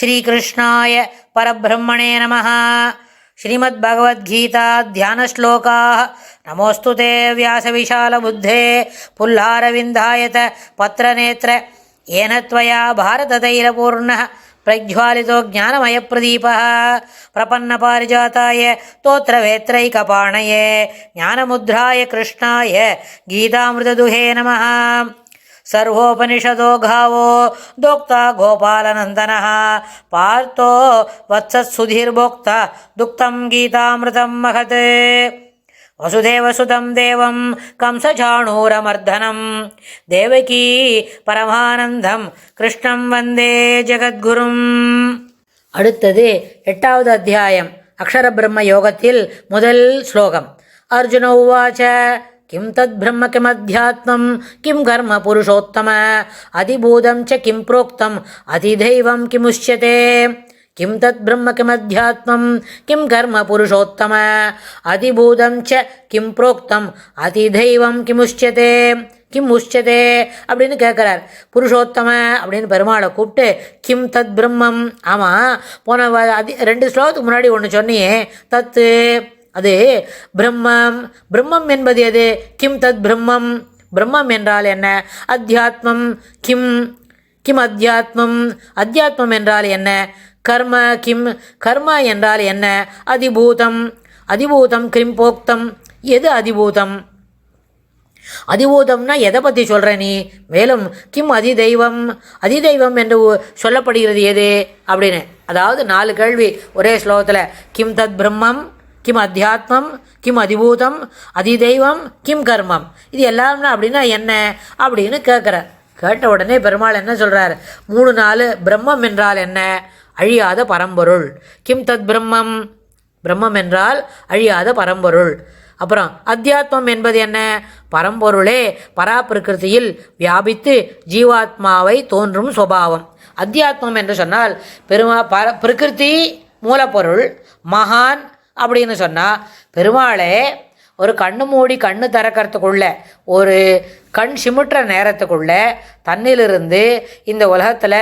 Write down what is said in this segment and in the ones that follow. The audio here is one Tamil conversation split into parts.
श्रीकृष्णाय परब्रह्मणे नमः श्रीमद्भगवद्गीता ध्यानश्लोकाः नमोऽस्तु ते व्यासविशालबुद्धे पुल्लारविन्दायत पत्रनेत्र येन त्वया भारततैलपूर्णः प्रज्वालितो ज्ञानमयप्रदीपः प्रपन्नपारिजाताय तोत्रवेत्रैकपाणये ज्ञानमुद्राय कृष्णाय गीतामृतदुहे नमः ಸರ್ವೋಪನಿಷದೋ ಘಾವೋ ದೋಕ್ತ ಗೋಪಾಲನಂದನ ಪಾರ್ಥೋ ವತ್ಸತ್ಸುಧೀರ್ಭೋಕ್ತ ದುಕ್ತಂ ಗೀತಾಮೃತಂ ಮಹತ್ ವಸುದೇವಸುತಂ ದೇವಂ ಕಂಸಚಾಣೂರಮರ್ಧನಂ ದೇವಕೀ ಪರಮಾನಂದಂ கிருஷ்ணம் வந்தே ஜெகத்குரும் அடுத்தது எட்டாவது அத்தியாயம் அக்ஷர பிரம்ம யோகத்தில் முதல் ஸ்லோகம் அர்ஜுன உவாச்ச கிம் தத் பிரம்ம கிமத்தியாத்மம் கிம் கர்ம புருஷோத்தம அதிபூதம் ச கிம் புரோக்தம் அதிதெய்வம் கிமுஷ்யதே கிம் தத் பிரம்ம கிமத்தியாத்மம் கிம் கர்ம புருஷோத்தம அதிபூதம் ச கிம் புரோக்தம் அதிதெய்வம் கிமுஷ்யதே கிம் உஷ்யதே அப்படின்னு கேட்குறார் புருஷோத்தம அப்படின்னு பெருமாளை கூப்பிட்டு கிம் தத் பிரம்மம் ஆமாம் போன அதி ரெண்டு ஸ்லோகத்துக்கு முன்னாடி ஒன்று சொன்னியே தத்து. அது பிரம்மம். பிரம்மம் என்பது எது? கிம் தத் பிரம்மம். பிரம்மம் என்றால் என்ன? அத்தியாத்மம். கிம். கிம் அத்தியாத்மம். அத்தியாத்மம் என்றால் என்ன? கர்ம. கிம். கர்ம என்றால் என்ன? அதிபூதம். அதிபூதம் கிம் போக்தம் எது அதிபூதம்? அதிபூதம்னா எதை பற்றி சொல்கிற நீ? மேலும் கிம் அதிதெய்வம். அதிதெய்வம் என்று சொல்லப்படுகிறது எது? அப்படின்னு. அதாவது நாலு கேள்வி ஒரே ஸ்லோகத்தில். கிம் தத் பிரம்மம். கிம் அத்தியாத்மம் கிம் அதிபூதம் அதிதெய்வம் கிம் கர்மம். இது எல்லாமே அப்படின்னா என்ன? அப்படின்னு கேட்குறார் கேட்ட உடனே பெருமாள் என்ன சொல்கிறார் மூணு நாலு பிரம்மம் என்றால் என்ன? அழியாத பரம்பொருள். கிம் தத் பிரம்மம்? பிரம்மம் என்றால் அழியாத பரம்பொருள். அப்புறம் அத்தியாத்மம் என்பது என்ன? பரம்பொருளே பராப்பிரகிருதியில் வியாபித்து ஜீவாத்மாவை தோன்றும் சுபாவம் அத்தியாத்மம் என்று சொன்னால் பெருமா பர பிரகிருதி மூலப்பொருள் மகான் அப்படின்னு சொன்னால் பெருமாளே ஒரு கண்ணு மூடி கண்ணு திறக்கிறதுக்குள்ள ஒரு கண் சிமுற்ற நேரத்துக்குள்ள தன்னிலிருந்து இந்த உலகத்தில்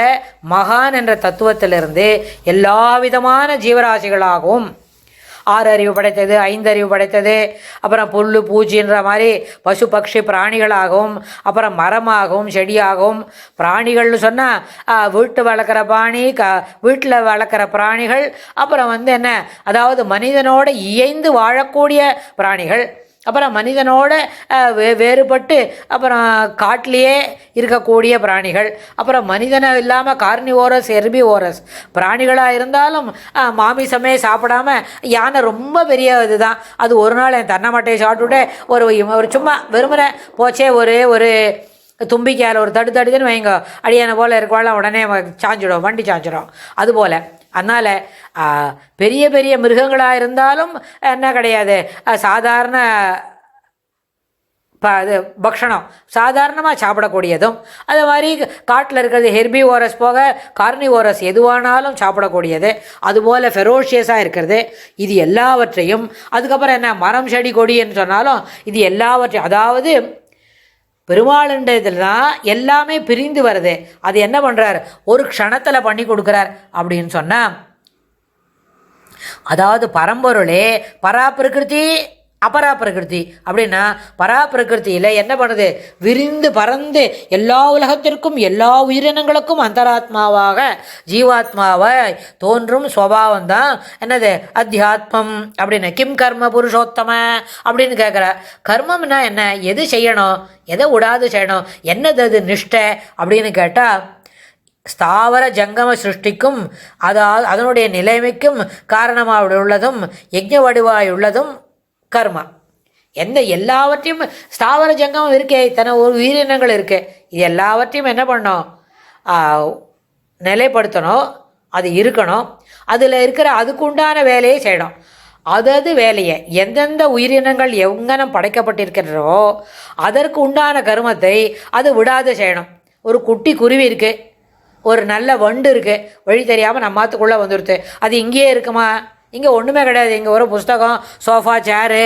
மகான் என்ற தத்துவத்திலிருந்து எல்லா விதமான ஜீவராசிகளாகவும் ஆறு அறிவு படைத்தது ஐந்தறிவு படைத்தது. அப்புறம் புல் பூச்சின்ற மாதிரி பசு பக்ஷி பிராணிகளாகவும் அப்புறம் மரமாகவும் செடியாகவும். பிராணிகள்னு சொன்னால் வீட்டு வளர்க்குற பிராணி க வீட்டில் வளர்க்குற பிராணிகள். அப்புறம் வந்து என்ன? அதாவது மனிதனோட இயைந்து வாழக்கூடிய பிராணிகள். அப்புறம் மனிதனோட வே வேறுபட்டு அப்புறம் காட்டிலேயே இருக்கக்கூடிய பிராணிகள். அப்புறம் மனிதனை இல்லாமல் கார்னிவோரஸ் ஓரஸ் பிராணிகளாக இருந்தாலும் மாமிசமே சாப்பிடாம யானை ரொம்ப பெரிய இதுதான். அது ஒரு நாள் என் தென்னை மட்டையை சாப்பிட்டுட்டு ஒரு ஒரு சும்மா வெறுமனே போச்சே ஒரு ஒரு தும்பிக்கையால் ஒரு தடு தடுதுன்னு வைங்க. அடியான போல் இருக்கவாள் உடனே சாஞ்சிடும் வண்டி சாஞ்சிடும். அதுபோல் அதனால் பெரிய பெரிய மிருகங்களாக இருந்தாலும் என்ன கிடையாது. சாதாரண ப இது பக்ஷணம் சாதாரணமாக சாப்பிடக்கூடியதும் அது மாதிரி காட்டில் இருக்கிறது ஹெர்பி ஓரஸ் போக கார்னி ஓரஸ் எதுவானாலும் சாப்பிடக்கூடியது. அதுபோல் ஃபெரோஷியஸாக இருக்கிறது. இது எல்லாவற்றையும் அதுக்கப்புறம் என்ன மரம் செடி கொடின்னு சொன்னாலும் இது எல்லாவற்றையும் அதாவது பெருமாளுன்றதுல தான் எல்லாமே பிரிந்து வருது. அது என்ன பண்ணுறார் ஒரு க்ஷணத்தில் பண்ணி கொடுக்குறார் அப்படின்னு சொன்னால் அதாவது பரம்பொருளே பராப்பிரகிருதி அபராப்பிரகிருதி அப்படின்னா பராப்பிரகிருதியில் என்ன பண்ணுது? விரிந்து பறந்து எல்லா உலகத்திற்கும் எல்லா உயிரினங்களுக்கும் அந்தராத்மாவாக ஜீவாத்மாவை தோன்றும் சுவாவம் தான் என்னது? அத்தியாத்மம். அப்படின்னு கிம் கர்ம புருஷோத்தம அப்படின்னு கேட்குற கர்மம்னா என்ன? எது செய்யணும்? எதை விடாது செய்யணும்? என்னது அது நிஷ்டை? அப்படின்னு கேட்டால் ஸ்தாவர ஜங்கம சிருஷ்டிக்கும் அதாவது அதனுடைய நிலைமைக்கும் காரணமாக உள்ளதும் யஜ்ஞ வடிவாய் உள்ளதும் கர்மா. எந்த எல்லாவற்றையும் ஸ்தாவர ஜங்கம் இருக்கே இத்தனை ஒரு உயிரினங்கள் இருக்கு. இது எல்லாவற்றையும் என்ன பண்ணணும்? நிலைப்படுத்தணும். அது இருக்கணும். அதில் இருக்கிற அதுக்கு உண்டான வேலையை செய்யணும். அதது வேலையை எந்தெந்த உயிரினங்கள் எங்கனம் படைக்கப்பட்டிருக்கிறதோ அதற்கு உண்டான கருமத்தை அது விடாது செய்யணும். ஒரு குட்டி குருவி இருக்குது ஒரு நல்ல வண்டு இருக்குது வழி தெரியாமல் நம்மாத்துக்குள்ளே வந்துடுது அது இங்கேயே இருக்குமா? இங்கே ஒன்றுமே கிடையாது. இங்கே ஒரு புஸ்தகம் சோஃபா சேரு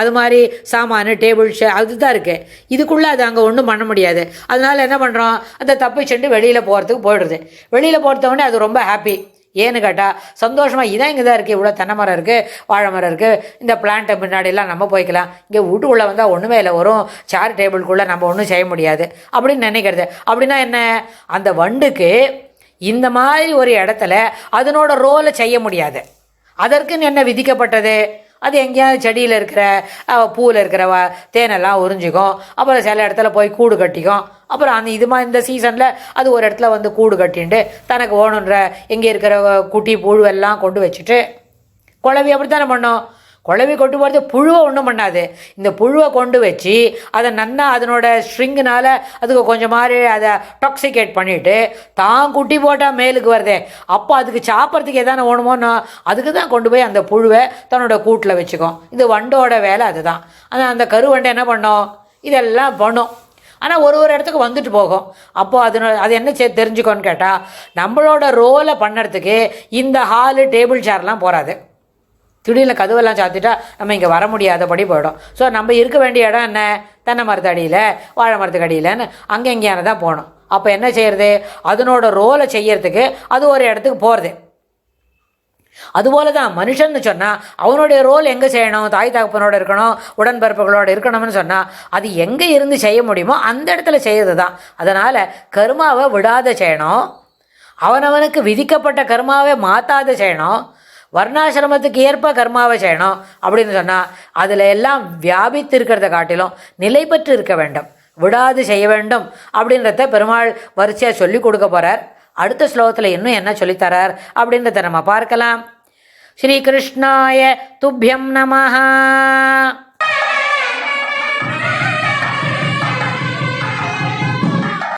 அது மாதிரி சாமானு டேபிள் ஷே அதுதான் இருக்குது இதுக்குள்ளே அது அங்கே ஒன்றும் பண்ண முடியாது. அதனால் என்ன பண்ணுறோம் அந்த தப்பிச்சுட்டு வெளியில் போகிறதுக்கு போயிடுது வெளியில் போகிறதவொடனே அது ரொம்ப ஹாப்பி ஏன்னு கேட்டால் சந்தோஷமாக இதான் இங்கே தான் இருக்குது இவ்வளோ தென்னை மரம் இருக்குது வாழை மரம் இருக்குது இந்த பிளான்ட்டை முன்னாடிலாம் நம்ம போய்க்கலாம். இங்கே வீட்டுக்குள்ளே வந்தால் ஒன்றுமே இல்லை. வரும் சேர் டேபிள்குள்ளே நம்ம ஒன்றும் செய்ய முடியாது. அப்படின்னு நினைக்கிறது. அப்படின்னா என்ன? அந்த வண்டுக்கு இந்த மாதிரி ஒரு இடத்துல அதனோட ரோலை செய்ய முடியாது. அதற்குன்னு என்ன விதிக்கப்பட்டது? அது எங்கேயாவது செடியில் இருக்கிற பூவில் இருக்கிற வ தேனெல்லாம் உறிஞ்சிக்கும். அப்புறம் சில இடத்துல போய் கூடு கட்டிக்கும். அப்புறம் அந்த இது மாதிரி இந்த சீசனில் அது ஒரு இடத்துல வந்து கூடு கட்டின்ட்டு தனக்கு ஓணுன்ற எங்கே இருக்கிற குட்டி புழுவெல்லாம் கொண்டு வச்சுட்டு குழவி அப்படித்தானே பண்ணோம்? குழவி கொண்டு போகிறது புழுவை ஒன்றும் பண்ணாது. இந்த புழுவை கொண்டு வச்சு அதை நன்னா அதனோட ஸ்ட்ரிங்குனால் அதுக்கு கொஞ்சம் மாதிரி அதை டாக்ஸிகேட் பண்ணிவிட்டு தான் குட்டி போட்டால் மேலுக்கு வருதே. அப்போ அதுக்கு சாப்பிட்றதுக்கு எதான ஓணுமோன்னு அதுக்கு தான் கொண்டு போய் அந்த புழுவை தன்னோட கூட்டில் வச்சுக்கும். இது வண்டோட வேலை அதுதான். ஆனால் அந்த கருவண்டை என்ன பண்ணோம்? இதெல்லாம் பண்ணும். ஆனால் ஒரு ஒரு இடத்துக்கு வந்துட்டு போகும். அப்போது அதனோட அது என்ன சே தெரிஞ்சுக்கோன்னு கேட்டால் நம்மளோட ரோலை பண்ணுறதுக்கு இந்த ஹாலு டேபிள் சேர்லாம் போகாது திடீர்னு கதவெல்லாம் சாத்திட்டா நம்ம இங்கே வர முடியாதபடி போயிடும். ஸோ நம்ம இருக்க வேண்டிய இடம் என்ன? தென்னை மரத்து அடியில் வாழை மரத்துக்கு அடியிலன்னு அங்கே எங்கேயான தான் போகணும். அப்போ என்ன செய்யறது? அதனோட ரோலை செய்யறதுக்கு அது ஒரு இடத்துக்கு போகிறது அதுபோல தான் மனுஷன்னு சொன்னால் அவனுடைய ரோல் எங்கே செய்யணும்? தாய் தகப்பனோட இருக்கணும் உடன்பிறப்புகளோட இருக்கணும்னு சொன்னால் அது எங்கே இருந்து செய்ய முடியுமோ அந்த இடத்துல செய்யறது தான் அதனால் கருமாவை விடாத செய்யணும். அவனவனுக்கு விதிக்கப்பட்ட கருமாவை மாற்றாத செய்யணும். வர்ணாசிரமத்துக்கு ஏற்ப கர்மாவை செய்யணும் அப்படின்னு சொன்னால் அதில் எல்லாம் வியாபித்து இருக்கிறத காட்டிலும் நிலை பெற்று இருக்க வேண்டும். விடாது செய்ய வேண்டும் அப்படின்றத பெருமாள் வரிசையாக சொல்லி கொடுக்க போகிறார் அடுத்த ஸ்லோகத்தில் இன்னும் என்ன சொல்லித்தரார் அப்படின்றத நம்ம பார்க்கலாம். ஸ்ரீகிருஷ்ணாய துப்பியம் நமஹா.